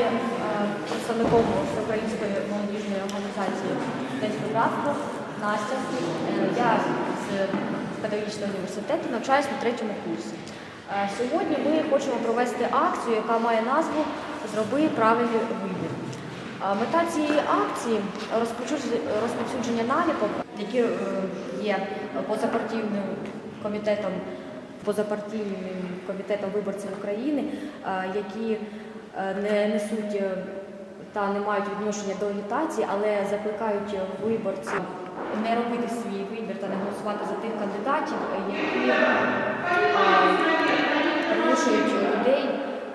є е, представником Української молодіжної організації Десь Додатку Настя. Е, я з педагогічного університету навчаюся на третьому курсі. Е, сьогодні ми хочемо провести акцію, яка має назву Зроби правильний вибір. Мета цієї акції розповсюдження наліпок, які є позапартійним комітетом позапартійним комітетом виборців України, які не несуть е, та не мають відношення до агітації, але закликають виборців не робити свій вибір та не голосувати за тих кандидатів, які е, примушують людей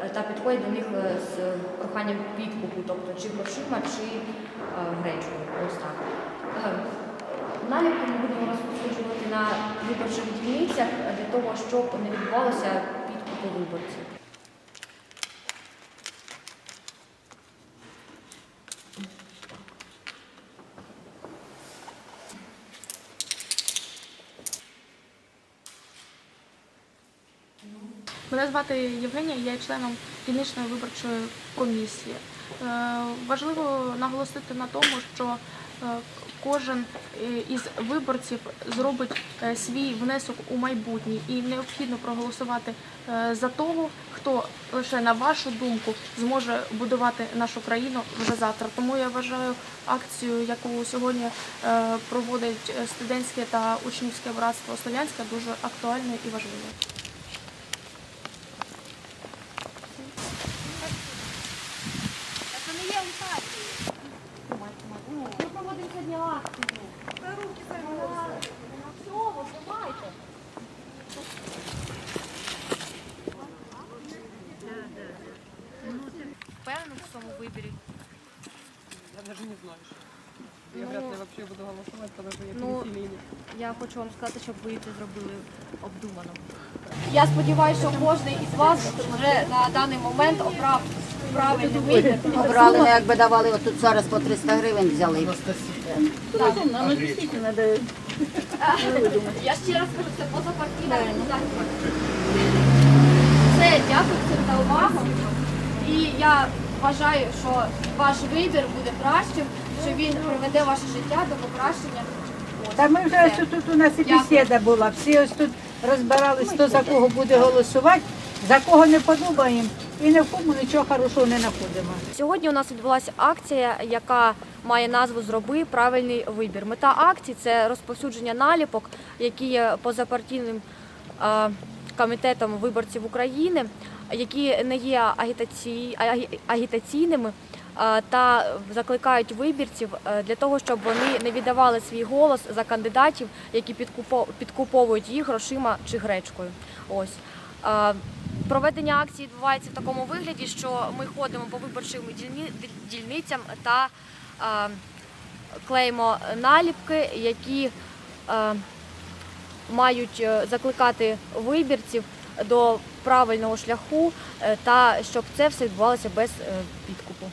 е, та підходять до них е, з проханням підкупу, тобто чи грошима, чи е, гречкою. Ось так. Е, Наліпки ми будемо розповсюджувати на виборчих дільницях е, для того, щоб не відбувалося підкупу виборців. Мене звати Євгенія, я є членом дільничної виборчої комісії. Е, Важливо наголосити на тому, що е, кожен е, із виборців зробить свій внесок у майбутнє і необхідно проголосувати за того, хто лише на вашу думку зможе будувати нашу країну вже завтра. Тому я вважаю акцію, яку сьогодні проводить студентське та учнівське братство Слов'янське, дуже актуальною і важливою. Ми проводимо сьогодні акцію. Все, знімайте. Впевнена в своєму вибірі. Я даже не знаю. что. Я вряд ли вообще буду голосовать, потому что я ну, пенсилийный. Я хочу вам сказати, щоб ви це зробили обдумано. Я сподіваюся, що кожен із вас вже на даний момент обрав правильний вибір. Обрали, ми якби давали отут зараз по 300 гривень взяли. Я ще раз кажу, це позапартійна організація. Все, дякую всім за увагу. І я вважаю, що ваш вибір буде кращим, що він приведе ваше життя до покращення. Та ми вже ось тут у нас і бесіда була. Всі ось тут розбирались, хто за кого буде голосувати, за кого не подобаємо, і ні в кому нічого хорошого не знаходимо. Сьогодні у нас відбулася акція, яка має назву Зроби правильний вибір. Мета акції це розповсюдження наліпок, які є позапартійним комітетом виборців України, які не є агітаці... агітаційними. е, Та закликають вибірців е, для того, щоб вони не віддавали свій голос за кандидатів, які підкупо- підкуповують їх грошима чи гречкою. Ось Е, Проведення акції відбувається в такому вигляді, що ми ходимо по виборчим дільницям та клеїмо наліпки, які мають закликати вибірців до правильного шляху е, та щоб це все відбувалося без е, підкупу.